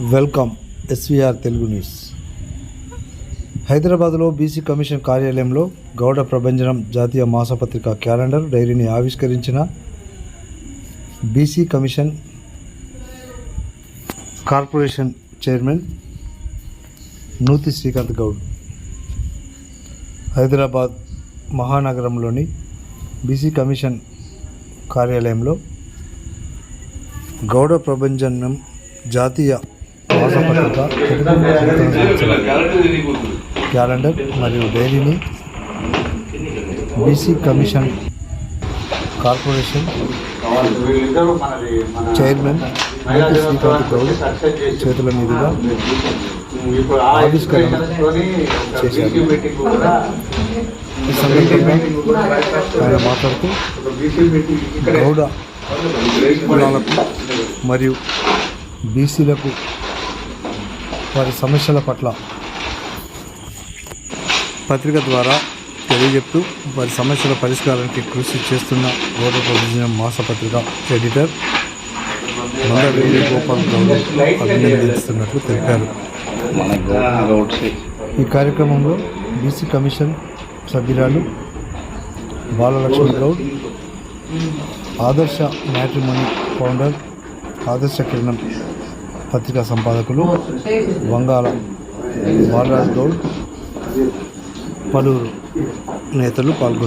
Welcome SVR Telugu news. హైదరాబాద్లో BC commission కార్యాలయంలో గౌడ ప్రభంజనం జాతీయ మాసపత్రిక క్యాలెండర్ డైరీని ఆవిష్కరించిన BC commission corporation chairman Nuthi Srikanth Goud. Hyderabad మహానగరంలోని BC commission కార్యాలయంలో గౌడ ప్రభంజనం జాతీయ మాసపత్రిక క్యాలెండర్ మరియు డైరీని BC commission corporation chairman Srikanth Goud చేతుల మీదుగా ఆవిష్కరణ చేశారు. ఈ సందర్భంగా ఆయన మాట్లాడుతూ గౌడ కులాలకు మరియు బీసీలకు వారి సమస్యల పట్ల పత్రిక ద్వారా తెలియజెప్తూ వారి సమస్యల పరిష్కారానికి కృషి చేస్తున్న గోడ ప్రొవిజన్ మాసపత్రిక ఎడిటర్ మందవేలి గోపాల్ గౌడ్ అభినందిస్తున్నట్లు తెలిపారు. ఈ కార్యక్రమంలో బీసీ కమిషన్ సభ్యురాలు బాలలక్ష్మి గౌడ్ ఆదర్శ మ్యాట్రిమోని ఫౌండర్ ఆదర్శ కిరణం పత్రికా సంపాదకులు వంగాల బాలరాజ్ గౌడ్ పలువురు నేతలు పాల్గొన్నారు.